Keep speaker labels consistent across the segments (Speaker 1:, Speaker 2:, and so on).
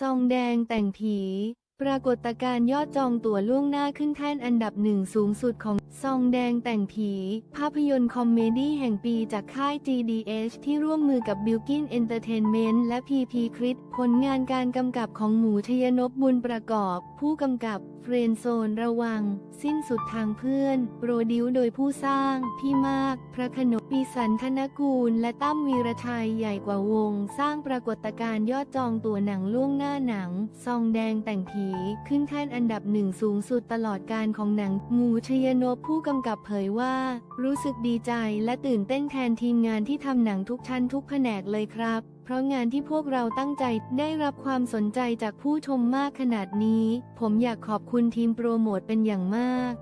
Speaker 1: ซองแดงแต่งผี ปรากฏการณ์ยอดจองตั๋วล่วงหน้าขึ้นแท่นอันดับหนึ่งสูงสุดของซองแดงแต่งผี ภาพยนตร์คอมเมดี้แห่งปีจากค่าย GDH ที่ร่วมมือกับ b i l k i n Entertainment และ PP คริสผลงานการกำกับของหมูชยนพบุญประกอบ ผู้กำกับเฟรนโซนระวัง สิ้นสุดทางเพื่อน โปรดิวโดยผู้สร้าง พี่มาก พระขนงปีสันธนกูล และตั้มวีรชัยใหญ่กว่าวง สร้างปรากฏการณ์ยอดจองตั๋วหนังล่วงหน้าหนัง ซองแดงแต่งผีขึ้นแท่นอันดับหนึ่งสูงสุดตลอดการของหนังหมูชยนพผู้กำกับเผยว่า รู้สึกดีใจและตื่นเต้นแทนทีมงานที่ทำหนังทุกชั้นทุกแผนกเลยครับ เพราะงานที่พวกเราตั้งใจได้รับความสนใจจากผู้ชมมากขนาดนี้ ผมอยากขอบคุณทีมโปรโมทเป็นอย่างมาก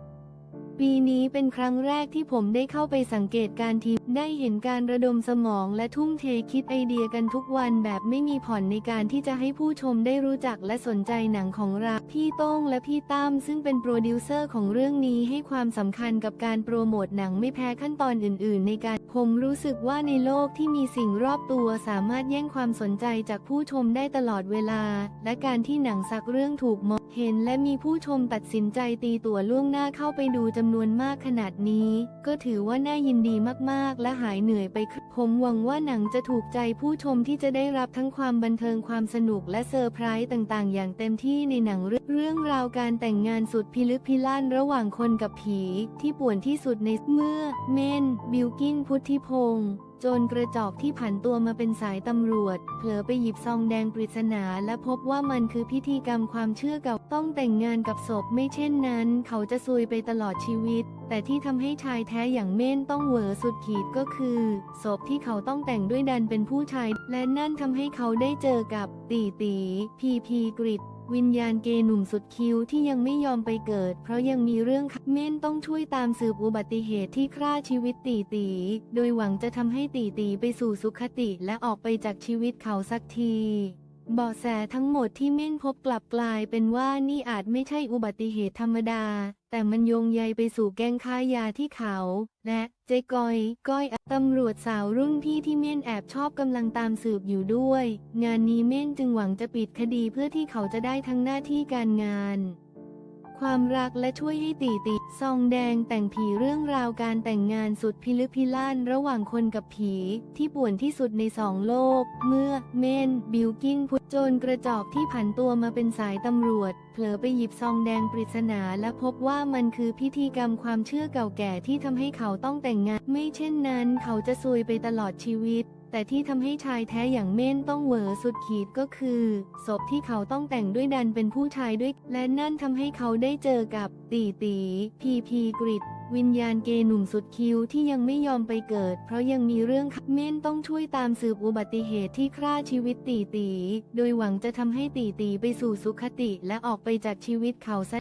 Speaker 1: ปีนี้เป็นครั้งแรกที่ผมได้เข้าไปสังเกตการทีม ได้เห็นการระดมสมองและทุ่มเทคิดไอเดียกันทุกวันแบบไม่มีผ่อนในการที่จะให้ผู้ชมได้รู้จักและสนใจหนังของเรา พี่โต้งและพี่ตั้มซึ่งเป็นโปรดิวเซอร์ของเรื่องนี้ให้ความสำคัญกับการโปรโมทหนังไม่แพ้ขั้นตอนอื่น ๆ ในการ ผมรู้สึกว่าในโลกที่มีสิ่งรอบตัวสามารถแย่งความสนใจจากผู้ชมได้ตลอดเวลา และการที่หนังสักเรื่องถูกมองเห็น และมีผู้ชมตัดสินใจตีตัวล่วงหน้าเข้าไปดูจำำนวนมากขนาดนี้ ก็ถือว่าน่ายินดีมากๆ และหายเหนื่อยไปครับผมหวังว่าหนังจะถูกใจผู้ชมที่จะได้รับทั้งความบันเทิงความสนุกและเซอร์ไพรส์ต่างๆ อย่างเต็มที่ในหนังเรื่องเรื่องราวการแต่งงานสุดพิลึกพิลั่นระหว่างคนกับผี ที่ป่วนที่สุดในเมื่อ เมน บิลกินพุทธิพงศ์ จรกระจอกที่ผันตัวมาเป็นสายตำรวจ เผลอไปหยิบซองแดงปริศนาและพบว่ามันคือพิธีกรรมความเชื่อเก่าต้องแต่งงานกับศพไม่เช่นนั้น เขาจะซวยไปตลอดชีวิต แต่ที่ทำให้ชายแท้อย่างเม่นต้องเหวอสุดขีดก็คือศพที่เขาต้องแต่งด้วยดันเป็นผู้ชาย และนั่นทำให้เขาได้เจอกับตีตีพีพีกริด วิญญาณเกยหนุ่มสุดคิ้วที่ยังไม่ยอมไปเกิด เพราะยังมีเรื่องเม่นต้องช่วยตามสืบอุบัติเหตุที่ฆ่าชีวิตตีตีโดยหวังจะทำให้ตีตีไปสู่สุขติและออกไปจากชีวิตเขาสักที เบาะแสทั้งหมดที่เม่นพบกลับกลายเป็นว่านี่อาจไม่ใช่อุบัติเหตุธรรมดา แต่มันโยงใยไปสู่แก๊งค้ายาที่เขา และเจกอย ก้อยตำรวจสาวรุ่นพี่ที่เม่นแอบชอบกำลังตามสืบอยู่ด้วย งานนี้เม่นจึงหวังจะปิดคดีเพื่อที่เขาจะได้ทั้งหน้าที่การงาน ความรักและช่วยให้ตีติซองแดงแต่งผีเรื่องราวการแต่งงานสุดพิลึกพิลั่นระหว่างคนกับผี ที่ป่วนที่สุดในสองโลก เมื่อเมน บิลกินพุทโจรกระจอกที่ผันตัวมาเป็นสายตำรวจ เผลอไปหยิบซองแดงปริศนาและพบว่ามันคือพิธีกรรมความเชื่อเก่าแก่ที่ทำให้เขาต้องแต่งงาน ไม่เช่นนั้น เขาจะซวยไปตลอดชีวิต แต่ที่ทำให้ชายแท้อย่างเม่นต้องเหวอสุดขีดก็คือศพที่เขาต้องแต่งด้วยดันเป็นผู้ชายด้วย และนั่นทำให้เขาได้เจอกับตีตีพีพีกริดวิญญาณเกยหนุ่มสุดคิ้วที่ยังไม่ยอมไปเกิด เพราะยังมีเรื่องเม่นต้องช่วยตามสืบอุบัติเหตุที่ฆ่าชีวิตตีตี โดยหวังจะทำให้ตีตีไปสู่สุขติและออกไปจากชีวิตเขาซะ